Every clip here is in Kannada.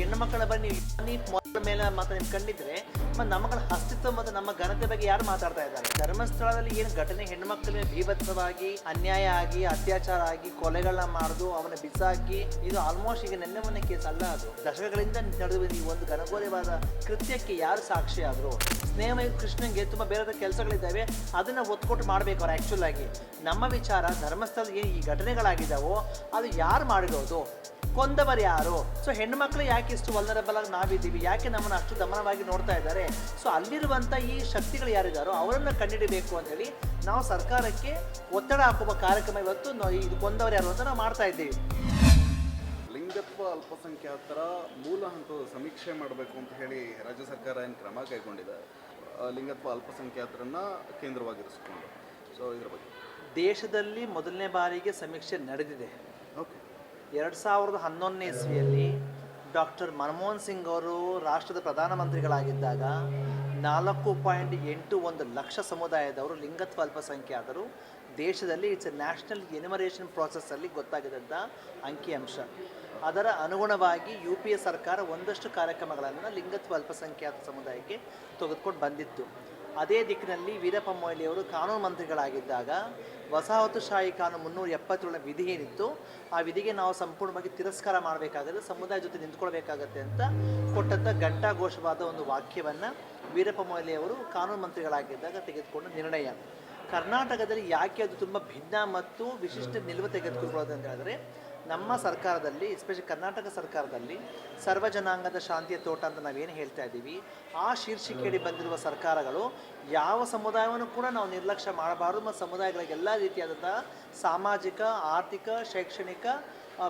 ಹೆಣ್ಣು ಮಕ್ಕಳ ಬಗ್ಗೆ ನೀವು ಮೇಲೆ ಮಾತ್ರ ನಿಮ್ಗೆ ಕಂಡಿದ್ರೆ ಮತ್ತೆ ನಮ್ಮ ಮಕ್ಕಳ ಅಸ್ತಿತ್ವ ಮತ್ತು ನಮ್ಮ ಘನತೆ ಬಗ್ಗೆ ಯಾರು ಮಾತಾಡ್ತಾ ಇದ್ದಾರೆ? ಧರ್ಮಸ್ಥಳದಲ್ಲಿ ಏನು ಘಟನೆ? ಹೆಣ್ಣು ಮೇಲೆ ಭೀಭತ್ಸವಾಗಿ, ಅನ್ಯಾಯ ಆಗಿ, ಅತ್ಯಾಚಾರ ಆಗಿ, ಕೊಲೆಗಳನ್ನ ಮಾಡುದು ಅವನ ಬಿಸಾಕಿ, ಇದು ಆಲ್ಮೋಸ್ಟ್ ಈಗ ನೆನ್ನೆ ಮೊನ್ನೆ ಕೇಸ್ ಅಲ್ಲ ಅದು. ದಶಕಗಳಿಂದ ನಡೆದು ಈ ಒಂದು ಘನಘೋರವಾದ ಕೃತ್ಯಕ್ಕೆ ಯಾರು ಸಾಕ್ಷಿ ಆದ್ರು? ಸ್ನೇಹಮಯ ಕೃಷ್ಣನ್ಗೆ ತುಂಬಾ ಬೇರೆ ಕೆಲಸಗಳಿದ್ದಾವೆ, ಅದನ್ನ ಒತ್ಕೊಟ್ಟು ಮಾಡ್ಬೇಕು ಅವ್ರು ಆಕ್ಚುಲ್ ಆಗಿ. ನಮ್ಮ ವಿಚಾರ ಧರ್ಮಸ್ಥಳದ ಏನು ಈ ಘಟನೆಗಳಾಗಿದ್ದಾವೋ, ಅದು ಯಾರು ಮಾಡಿರೋದು? ಕೊಂದವರು ಯಾರು? ಸೊ ಹೆಣ್ಣು ಮಕ್ಕಳು ಯಾಕೆ ಇಷ್ಟು ವಲ್ನರಬಲ್ ಆಗಿ ನಾವಿದ್ದೀವಿ? ಯಾಕೆ ನಮ್ಮನ್ನು ಅಷ್ಟು ದಮನವಾಗಿ ನೋಡ್ತಾ ಇದ್ದಾರೆ? ಸೊ ಅಲ್ಲಿರುವಂಥ ಈ ಶಕ್ತಿಗಳು ಯಾರಿದ್ದಾರೋ ಅವರನ್ನು ಕಂಡಿಡಿಬೇಕು ಅಂತ ಹೇಳಿ ನಾವು ಸರ್ಕಾರಕ್ಕೆ ಒತ್ತಡ ಹಾಕುವ ಕಾರ್ಯಕ್ರಮ ಇವತ್ತು ಇದು ಕೊಂದವರು ಯಾರು ಅಂತ ನಾವು ಮಾಡ್ತಾ ಇದ್ದೀವಿ. ಲಿಂಗತ್ವ ಅಲ್ಪಸಂಖ್ಯಾತರ ಮೂಲ ಹಂತದ ಸಮೀಕ್ಷೆ ಮಾಡಬೇಕು ಅಂತ ಹೇಳಿ ರಾಜ್ಯ ಸರ್ಕಾರ ಏನು ಕ್ರಮ ಕೈಗೊಂಡಿದೆ? ಲಿಂಗತ್ವ ಅಲ್ಪಸಂಖ್ಯಾತರನ್ನ ಕೇಂದ್ರವಾಗಿರಿಸಿಕೊಂಡು. ಸೊ ಇದರ ಬಗ್ಗೆ. ದೇಶದಲ್ಲಿ ಮೊದಲನೇ ಬಾರಿಗೆ ಸಮೀಕ್ಷೆ ನಡೆದಿದೆ. ಎರಡು ಸಾವಿರದ ಹನ್ನೊಂದನೇ ಇಸ್ವಿಯಲ್ಲಿ ಡಾಕ್ಟರ್ ಮನಮೋಹನ್ ಸಿಂಗ್ ಅವರು ರಾಷ್ಟ್ರದ ಪ್ರಧಾನಮಂತ್ರಿಗಳಾಗಿದ್ದಾಗ ನಾಲ್ಕು ಪಾಯಿಂಟ್ ಎಂಟು ಒಂದು ಲಕ್ಷ ಸಮುದಾಯದವರು ಲಿಂಗತ್ವ ಅಲ್ಪಸಂಖ್ಯಾತರು. ದೇಶದಲ್ಲಿ ಇಟ್ಸ್ ಎ ನ್ಯಾಷನಲ್ ಎನಿಮರೇಷನ್ ಪ್ರಾಸೆಸ್ಸಲ್ಲಿ ಗೊತ್ತಾಗಿದ್ದಂಥ ಅಂಕಿಅಂಶ ಅದರ ಅನುಗುಣವಾಗಿ ಯು ಪಿ ಎ ಸರ್ಕಾರ ಒಂದಷ್ಟು ಕಾರ್ಯಕ್ರಮಗಳನ್ನು ಲಿಂಗತ್ವ ಅಲ್ಪಸಂಖ್ಯಾತ ಸಮುದಾಯಕ್ಕೆ ತೆಗೆದುಕೊಂಡು ಬಂದಿತ್ತು. ಅದೇ ದಿಕ್ಕಿನಲ್ಲಿ ವೀರಪ್ಪ ಮೊಯ್ಲಿಯವರು ಕಾನೂನು ಮಂತ್ರಿಗಳಾಗಿದ್ದಾಗ ವಸಾಹತುಶಾಹಿ ಕಾನೂನು ಮುನ್ನೂರ ಎಪ್ಪತ್ತೇಳನ ವಿಧಿ ಏನಿತ್ತು, ಆ ವಿಧಿಗೆ ನಾವು ಸಂಪೂರ್ಣವಾಗಿ ತಿರಸ್ಕಾರ ಮಾಡಬೇಕಾಗುತ್ತೆ, ಸಮುದಾಯ ಜೊತೆ ನಿಂತ್ಕೊಳ್ಬೇಕಾಗತ್ತೆ ಅಂತ ಕೊಟ್ಟಂಥ ಘಂಟಾಘೋಷವಾದ ಒಂದು ವಾಕ್ಯವನ್ನು ವೀರಪ್ಪ ಮೊಯ್ಲಿಯವರು ಕಾನೂನು ಮಂತ್ರಿಗಳಾಗಿದ್ದಾಗ ತೆಗೆದುಕೊಂಡ ನಿರ್ಣಯ. ಕರ್ನಾಟಕದಲ್ಲಿ ಯಾಕೆ ಅದು ತುಂಬ ಭಿನ್ನ ಮತ್ತು ವಿಶಿಷ್ಟ ನಿಲುವು ತೆಗೆದುಕೊಳ್ಳೋದು ಅಂತ ಹೇಳಿದ್ರೆ ನಮ್ಮ ಸರ್ಕಾರದಲ್ಲಿ ಎಸ್ಪೆಷಲಿ ಕರ್ನಾಟಕ ಸರ್ಕಾರದಲ್ಲಿ ಸರ್ವ ಜನಾಂಗದ ಶಾಂತಿಯ ತೋಟ ಅಂತ ನಾವೇನು ಹೇಳ್ತಾ ಇದ್ದೀವಿ. ಆ ಶೀರ್ಷಿಕೆಯಡಿ ಬಂದಿರುವ ಸರ್ಕಾರಗಳು ಯಾವ ಸಮುದಾಯವನ್ನು ಕೂಡ ನಾವು ನಿರ್ಲಕ್ಷ್ಯ ಮಾಡಬಾರದು ಮತ್ತು ಸಮುದಾಯಗಳಿಗೆ ಎಲ್ಲ ರೀತಿಯಾದಂತಹ ಸಾಮಾಜಿಕ, ಆರ್ಥಿಕ, ಶೈಕ್ಷಣಿಕ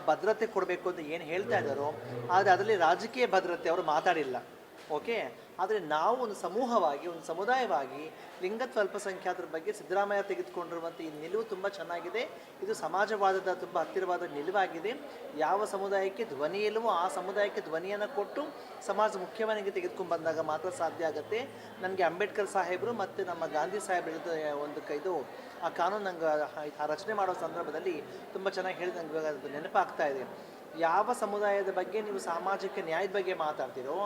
ಭದ್ರತೆ ಕೊಡಬೇಕು ಅಂತ ಏನು ಹೇಳ್ತಾ ಇದ್ದಾರೋ, ಆದರೆ ಅದರಲ್ಲಿ ರಾಜಕೀಯ ಭದ್ರತೆ ಅವರು ಮಾತಾಡಿಲ್ಲ. ಓಕೆ ಆದರೆ ನಾವು ಒಂದು ಸಮೂಹವಾಗಿ, ಒಂದು ಸಮುದಾಯವಾಗಿ ಲಿಂಗತ್ವ ಅಲ್ಪಸಂಖ್ಯಾತರ ಬಗ್ಗೆ ಸಿದ್ದರಾಮಯ್ಯ ತೆಗೆದುಕೊಂಡಿರುವಂಥ ಈ ನಿಲುವು ತುಂಬ ಚೆನ್ನಾಗಿದೆ. ಇದು ಸಮಾಜವಾದದ ತುಂಬ ಹತ್ತಿರವಾದ ನಿಲುವಾಗಿದೆ. ಯಾವ ಸಮುದಾಯಕ್ಕೆ ಧ್ವನಿ ಇಲ್ಲವೋ ಆ ಸಮುದಾಯಕ್ಕೆ ಧ್ವನಿಯನ್ನು ಕೊಟ್ಟು ಸಮಾಜ ಮುಖ್ಯವಾನಿಗೆ ತೆಗೆದುಕೊಂಡು ಬಂದಾಗ ಮಾತ್ರ ಸಾಧ್ಯ ಆಗುತ್ತೆ. ನನಗೆ ಅಂಬೇಡ್ಕರ್ ಸಾಹೇಬರು ಮತ್ತು ನಮ್ಮ ಗಾಂಧಿ ಸಾಹೇಬ್ ಹೇಳಿದ ಒಂದು ಕೈದು ಆ ಕಾನೂನು ನಂಗೆ ರಚನೆ ಮಾಡೋ ಸಂದರ್ಭದಲ್ಲಿ ತುಂಬ ಚೆನ್ನಾಗಿ ಹೇಳಿದ ನಂಗೆ ನೆನಪಾಗ್ತಾ ಇದೆ. ಯಾವ ಸಮುದಾಯದ ಬಗ್ಗೆ ನೀವು ಸಾಮಾಜಿಕ ನ್ಯಾಯದ ಬಗ್ಗೆ ಮಾತಾಡ್ತೀರೋ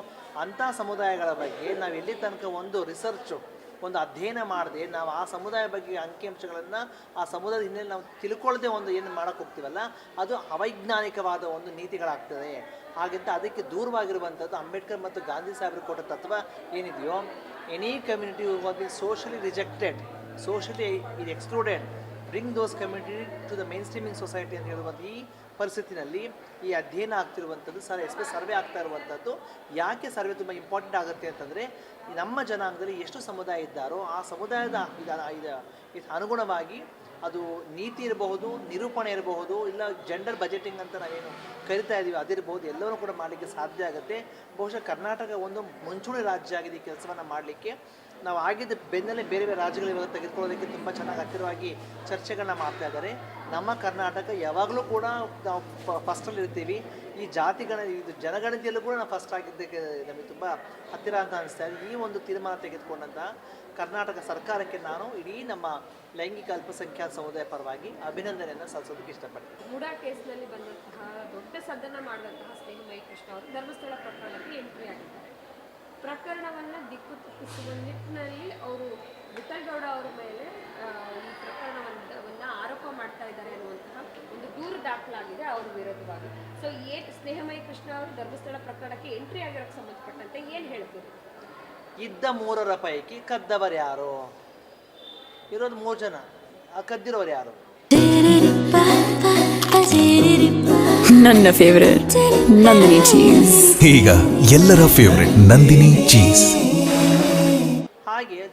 ಅಂಥ ಸಮುದಾಯಗಳ ಬಗ್ಗೆ ನಾವು ಎಲ್ಲಿ ತನಕ ಒಂದು ರಿಸರ್ಚು ಒಂದು ಅಧ್ಯಯನ ಮಾಡದೆ ನಾವು ಆ ಸಮುದಾಯ ಬಗ್ಗೆ ಅಂಕಿಅಂಶಗಳನ್ನು ಆ ಸಮುದಾಯದ ಹಿನ್ನೆಲೆ ನಾವು ತಿಳ್ಕೊಳ್ಳದೆ ಒಂದು ಏನು ಮಾಡೋಕ್ಕೆ ಹೋಗ್ತೀವಲ್ಲ, ಅದು ಅವೈಜ್ಞಾನಿಕವಾದ ಒಂದು ನೀತಿಗಳಾಗ್ತದೆ. ಹಾಗಂತ ಅದಕ್ಕೆ ದೂರವಾಗಿರುವಂಥದ್ದು ಅಂಬೇಡ್ಕರ್ ಮತ್ತು ಗಾಂಧಿ ಸಾಹೇಬರು ಕೊಟ್ಟ ತತ್ವ ಏನಿದೆಯೋ any community was be socially rejected socially ಇದು excluded bring those community to the mainstreaming society ಅಂತ ಹೇಳುವಂಥ ಈ ಪರಿಸ್ಥಿತಿನಲ್ಲಿ ಈ ಅಧ್ಯಯನ ಆಗ್ತಿರುವಂಥದ್ದು, ಸರ್ ಎಸ್ ಸರ್ವೆ ಆಗ್ತಾ ಇರುವಂಥದ್ದು, ಯಾಕೆ ಸರ್ವೆ ತುಂಬ ಇಂಪಾರ್ಟೆಂಟ್ ಆಗುತ್ತೆ ಅಂತಂದರೆ, ನಮ್ಮ ಜನಾಂಗದಲ್ಲಿ ಎಷ್ಟು ಸಮುದಾಯ ಇದ್ದಾರೋ ಆ ಸಮುದಾಯದ ಅನುಗುಣವಾಗಿ ಅದು ನೀತಿ ಇರಬಹುದು, ನಿರೂಪಣೆ ಇರಬಹುದು, ಇಲ್ಲ ಜೆಂಡರ್ ಬಜೆಟಿಂಗ್ ಅಂತ ನಾವೇನು ಕರಿತಾ ಇದ್ದೀವಿ ಅದಿರಬಹುದು, ಎಲ್ಲವನ್ನೂ ಕೂಡ ಮಾಡಲಿಕ್ಕೆ ಸಾಧ್ಯ ಆಗುತ್ತೆ. ಬಹುಶಃ ಕರ್ನಾಟಕ ಒಂದು ಮುಂಚೂಣಿ ರಾಜ್ಯ ಆಗಿದೆ ಈ ಕೆಲಸವನ್ನು ಮಾಡಲಿಕ್ಕೆ. ನಾವು ಆಗಿದ್ದ ಬೆನ್ನಲ್ಲೇ ಬೇರೆ ಬೇರೆ ರಾಜ್ಯಗಳು ಇವಾಗ ತೆಗೆದುಕೊಳ್ಳೋದಕ್ಕೆ ತುಂಬ ಚೆನ್ನಾಗಿ ಹತ್ತಿರವಾಗಿ ಚರ್ಚೆಗಳನ್ನ ಮಾಡ್ತಾ ಇದ್ದಾರೆ. ನಮ್ಮ ಕರ್ನಾಟಕ ಯಾವಾಗಲೂ ಕೂಡ ನಾವು ಫಸ್ಟಲ್ಲಿ ಇರ್ತೀವಿ. ಈ ಜಾತಿಗಣ, ಇದು ಜನಗಣತಿಯಲ್ಲೂ ಕೂಡ ನಾವು ಫಸ್ಟ್ ಆಗಿದ್ದಕ್ಕೆ ನಮಗೆ ತುಂಬ ಹತ್ತಿರ ಅಂತ ಅನಿಸ್ತಾ ಇದೆ. ಈ ಒಂದು ತೀರ್ಮಾನ ತೆಗೆದುಕೊಂಡಂತಹ ಕರ್ನಾಟಕ ಸರ್ಕಾರಕ್ಕೆ ನಾನು ಇಡೀ ನಮ್ಮ ಲೈಂಗಿಕ ಅಲ್ಪಸಂಖ್ಯಾತ ಸಮುದಾಯ ಪರವಾಗಿ ಅಭಿನಂದನೆಯನ್ನು ಸಲ್ಲಿಸೋದಕ್ಕೆ ಇಷ್ಟಪಡ್ತೀನಿ. ಮೂಡಾ ಕೇಸ್ನಲ್ಲಿ ಬಂದಂತಹ ದೊಡ್ಡ ಸದನ ಮಾಡಿದಂತಹ ಸ್ನೇಹಿತ ಕೃಷ್ಣ ಅವರು ಧರ್ಮಸ್ಥಳ ಪ್ರಕರಣಕ್ಕೆ ಎಂಟ್ರಿ ಆಗಿದ್ದಾರೆ. ದಿಕ್ಕು ತಪ್ಪಿಸುವ ನಿಟ್ಟಿನಲ್ಲಿ ಅವರು ವಿಠಲ್ಗೌಡ ಅವರ ಮೇಲೆ ಈ ಪ್ರಕರಣವನ್ನು ಆರೋಪ ಮಾಡ್ತಾ ಇದ್ದಾರೆ ಅನ್ನುವಂತಹ ಒಂದು ದೂರು ದಾಖಲಾಗಿದೆ ಅವ್ರ ವಿರೋಧವಾಗಿ ಸೊ ಏ ಸ್ನೇಹಮಯ ಕೃಷ್ಣ ಅವರು ಧರ್ಮಸ್ಥಳ ಪ್ರಕರಣಕ್ಕೆ ಎಂಟ್ರಿ ಆಗಿರೋಕ್ಕೆ ಸಂಬಂಧಪಟ್ಟಂತೆ ಏನು ಹೇಳ್ತೀರಿ? ಇದ್ದ ಮೂರರ ಪೈಕಿ ಕದ್ದವರು ಯಾರು? ಇರೋದು ಮೂರು ಜನ. ಆ ಕದ್ದಿರೋರು ಯಾರು? ನನ್ನ ಫೇವರೇಟ್ ನಂದಿನಿ ಚೀಸ್ ಈಗ ಎಲ್ಲರ ಫೇವರೆಟ್ ನಂದಿನಿ ಚೀಸ್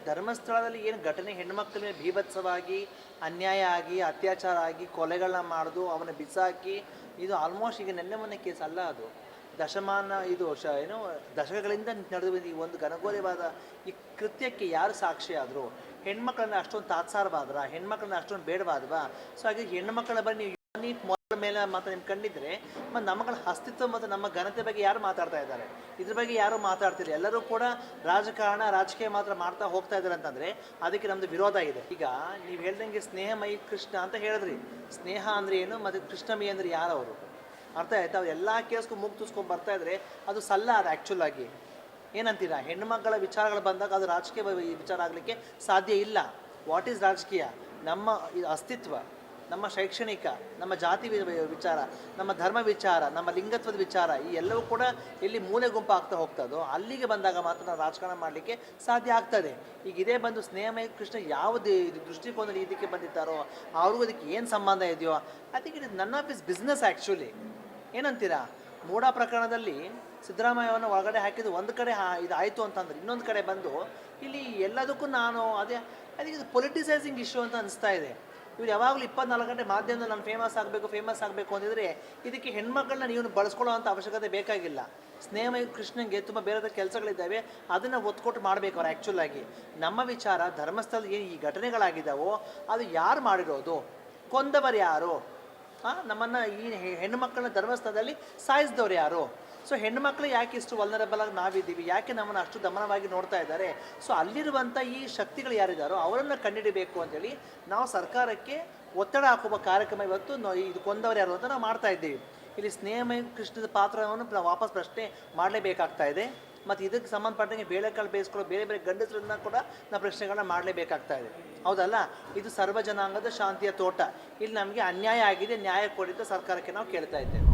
ಧರ್ಮಸ್ಥಳದಲ್ಲಿ ಏನು ಘಟನೆ ಹೆಣ್ಮಕ್ಳ ಮೇಲೆ ಭೀಭತ್ಸವಾಗಿ, ಅನ್ಯಾಯ ಆಗಿ, ಅತ್ಯಾಚಾರ ಆಗಿ ಕೊಲೆಗಳನ್ನ ಮಾಡೋದು ಅವನ ಬಿಸಾಕಿ, ಇದು ಆಲ್ಮೋಸ್ಟ್ ಈಗ ನೆನ್ನೆ ಮೊನ್ನೆ ಕೇಸ್ ಅಲ್ಲ ಅದು. ದಶಮಾನ ಇದು ಶ ಏನು, ದಶಕಗಳಿಂದ ನಡೆದು ಬಂದ ಈ ಒಂದು ಘನಘೋರವಾದ ಈ ಕೃತ್ಯಕ್ಕೆ ಯಾರು ಸಾಕ್ಷಿ ಆದರು ಹೆಣ್ಮಕ್ಳನ್ನ ಅಷ್ಟೊಂದು ತಾತ್ಸಾರವಾದ್ರ, ಹೆಣ್ಮಕ್ಳನ್ನ ಅಷ್ಟೊಂದು ಬೇಡವಾದ್ವಾ? ಸೊ ಹಾಗೆ ಹೆಣ್ಮಕ್ಳ ಮೊದಲ ಮೇಲೆ ಮಾತ್ರ ನಿಮ್ಗೆ ಕಂಡಿದ್ರೆ ಮತ್ತು ನಮ್ಮಗಳ ಅಸ್ತಿತ್ವ ಮತ್ತು ನಮ್ಮ ಘನತೆ ಬಗ್ಗೆ ಯಾರು ಮಾತಾಡ್ತಾ ಇದ್ದಾರೆ? ಇದ್ರ ಬಗ್ಗೆ ಯಾರು ಮಾತಾಡ್ತಿಲ್ಲ. ಎಲ್ಲರೂ ಕೂಡ ರಾಜಕಾರಣ, ರಾಜಕೀಯ ಮಾತ್ರ ಮಾಡ್ತಾ ಹೋಗ್ತಾ ಇದ್ದಾರೆ ಅಂತಂದ್ರೆ ಅದಕ್ಕೆ ನಮ್ದು ವಿರೋಧ ಇದೆ ಈಗ ನೀವು ಹೇಳ್ದಂಗೆ ಸ್ನೇಹಮಯಿ ಕೃಷ್ಣ ಅಂತ ಹೇಳಿದ್ರಿ. ಸ್ನೇಹ ಅಂದ್ರೆ ಏನು? ಮತ್ತು ಕೃಷ್ಣಮಯಿ ಅಂದ್ರೆ ಯಾರು ಅವರು ಅರ್ಥ ಆಯ್ತಾ? ಅವ್ರು ಎಲ್ಲ ಕೇಸ್ಗೂ ಮುಗ್ ತೂಸ್ಕೊಂಡು ಬರ್ತಾ ಇದ್ರೆ ಅದು ಸಲ್ಲ ಅದು ಆ್ಯಕ್ಚುಲ್ ಆಗಿ. ಏನಂತೀರಾ? ಹೆಣ್ಣುಮಕ್ಕಳ ವಿಚಾರಗಳು ಬಂದಾಗ ಅದು ರಾಜಕೀಯ ವಿಚಾರ ಆಗಲಿಕ್ಕೆ ಸಾಧ್ಯ ಇಲ್ಲ. ವಾಟ್ ಈಸ್ ರಾಜಕೀಯ? ನಮ್ಮ ಅಸ್ತಿತ್ವ. ನಮ್ಮ ಶೈಕ್ಷಣಿಕ, ನಮ್ಮ ಜಾತಿ ವಿಚಾರ, ನಮ್ಮ ಧರ್ಮ ವಿಚಾರ, ನಮ್ಮ ಲಿಂಗತ್ವದ ವಿಚಾರ, ಈ ಎಲ್ಲವೂ ಕೂಡ ಎಲ್ಲಿ ಮೂಲೆ ಗುಂಪು ಆಗ್ತಾ ಹೋಗ್ತದೋ, ಅಲ್ಲಿಗೆ ಬಂದಾಗ ಮಾತ್ರ ನಾವು ರಾಜಕಾರಣ ಮಾಡಲಿಕ್ಕೆ ಸಾಧ್ಯ ಆಗ್ತದೆ. ಈಗ ಇದೇ ಬಂದು ಸ್ನೇಹಮಯ ಕೃಷ್ಣ ಯಾವ ಇದು ದೃಷ್ಟಿಕೋನದಲ್ಲಿ ಇದಕ್ಕೆ ಬಂದಿದ್ದಾರೋ, ಅವ್ರಿಗೂ ಅದಕ್ಕೆ ಏನು ಸಂಬಂಧ ಇದೆಯೋ ಅದಕ್ಕೆ ಇದು ನನ್ನ is none of is business actually ಏನಂತೀರಾ? ಮೂಡ ಪ್ರಕರಣದಲ್ಲಿ ಸಿದ್ದರಾಮಯ್ಯವನ್ನು ಒಳಗಡೆ ಹಾಕಿದ್ದು ಒಂದು ಕಡೆ ಇದು ಆಯಿತು ಅಂತಂದ್ರೆ ಇನ್ನೊಂದು ಕಡೆ ಬಂದು ಇಲ್ಲಿ ಎಲ್ಲದಕ್ಕೂ ನಾನು ಅದೇ ಅದಕ್ಕೆ ಇದು ಪೊಲಿಟಿಸೈಸಿಂಗ್ ಇಶ್ಯೂ ಅಂತ ಅನಿಸ್ತಾ ಇದೆ. ಇವ್ರು ಯಾವಾಗಲೂ ಇಪ್ಪತ್ನಾಲ್ಕು ಗಂಟೆ ಮಾಧ್ಯಮದಲ್ಲಿ ನಾನು ಫೇಮಸ್ ಆಗಬೇಕು ಫೇಮಸ್ ಆಗಬೇಕು ಅಂದಿದ್ರೆ ಇದಕ್ಕೆ ಹೆಣ್ಮಕ್ಳನ್ನ ನೀವು ಬಳಸ್ಕೊಳ್ಳೋವಂಥ ಅವಶ್ಯಕತೆ ಬೇಕಾಗಿಲ್ಲ. ಸ್ನೇಹಮಯ ಕೃಷ್ಣಂಗೆ ತುಂಬ ಬೇರೆ ಕೆಲಸಗಳಿದ್ದಾವೆ, ಅದನ್ನು ಒತ್ಕೊಟ್ಟು ಮಾಡಬೇಕು ಅವ್ರು ಆ್ಯಕ್ಚುಲಾಗಿ ನಮ್ಮ ವಿಚಾರ ಧರ್ಮಸ್ಥಳದ ಏನು ಈ ಘಟನೆಗಳಾಗಿದ್ದಾವೋ, ಅದು ಯಾರು ಮಾಡಿರೋದು? ಕೊಂದವರು ಯಾರು? ಹಾಂ ನಮ್ಮನ್ನು ಈ ಹೆಣ್ಣು ಮಕ್ಕಳನ್ನ ಧರ್ಮಸ್ಥಳದಲ್ಲಿ ಸಾಯಿಸಿದವ್ರು ಯಾರು? ಸೊ ಹೆಣ್ಣು ಮಕ್ಕಳು ಯಾಕೆ ಇಷ್ಟು ವಲ್ನರಬಲ್ ಆಗಿ ನಾವಿದ್ದೀವಿ? ಯಾಕೆ ನಮ್ಮನ್ನು ಅಷ್ಟು ದಮನವಾಗಿ ನೋಡ್ತಾ ಇದ್ದಾರೆ? ಸೊ ಅಲ್ಲಿರುವಂಥ ಈ ಶಕ್ತಿಗಳು ಯಾರಿದ್ದಾರೋ ಅವರನ್ನು ಕಂಡುಹಿಡಬೇಕು ಅಂತೇಳಿ ನಾವು ಸರ್ಕಾರಕ್ಕೆ ಒತ್ತಡ ಹಾಕುವ ಕಾರ್ಯಕ್ರಮ ಇವತ್ತು ಇದು ಕೊಂದವರು ಯಾರು ಅಂತ ನಾವು ಮಾಡ್ತಾ ಇದ್ದೀವಿ. ಇಲ್ಲಿ ಸ್ನೇಹಮಯ ಕೃಷ್ಣದ ಪಾತ್ರವನ್ನು ನಾವು ವಾಪಸ್ ಪ್ರಶ್ನೆ ಮಾಡಲೇಬೇಕಾಗ್ತಾ ಇದೆ. ಮತ್ತು ಇದಕ್ಕೆ ಸಂಬಂಧಪಟ್ಟಂಗೆ ಬೇಳೆಕಾಳು ಬೇಯಿಸ್ಕೊಳ್ಳೋ ಬೇರೆ ಬೇರೆ ಗಂಡಸರನ್ನ ಕೂಡ ನಾವು ಪ್ರಶ್ನೆಗಳನ್ನ ಮಾಡಲೇಬೇಕಾಗ್ತಾ ಇದೆ. ಹೌದಲ್ಲ? ಇದು ಸರ್ವ ಜನಾಂಗದ ಶಾಂತಿಯ ತೋಟ. ಇಲ್ಲಿ ನಮಗೆ ಅನ್ಯಾಯ ಆಗಿದೆ, ನ್ಯಾಯ ಕೊಡಿತ ಸರ್ಕಾರಕ್ಕೆ ನಾವು ಕೇಳ್ತಾ ಇದ್ದೇವೆ.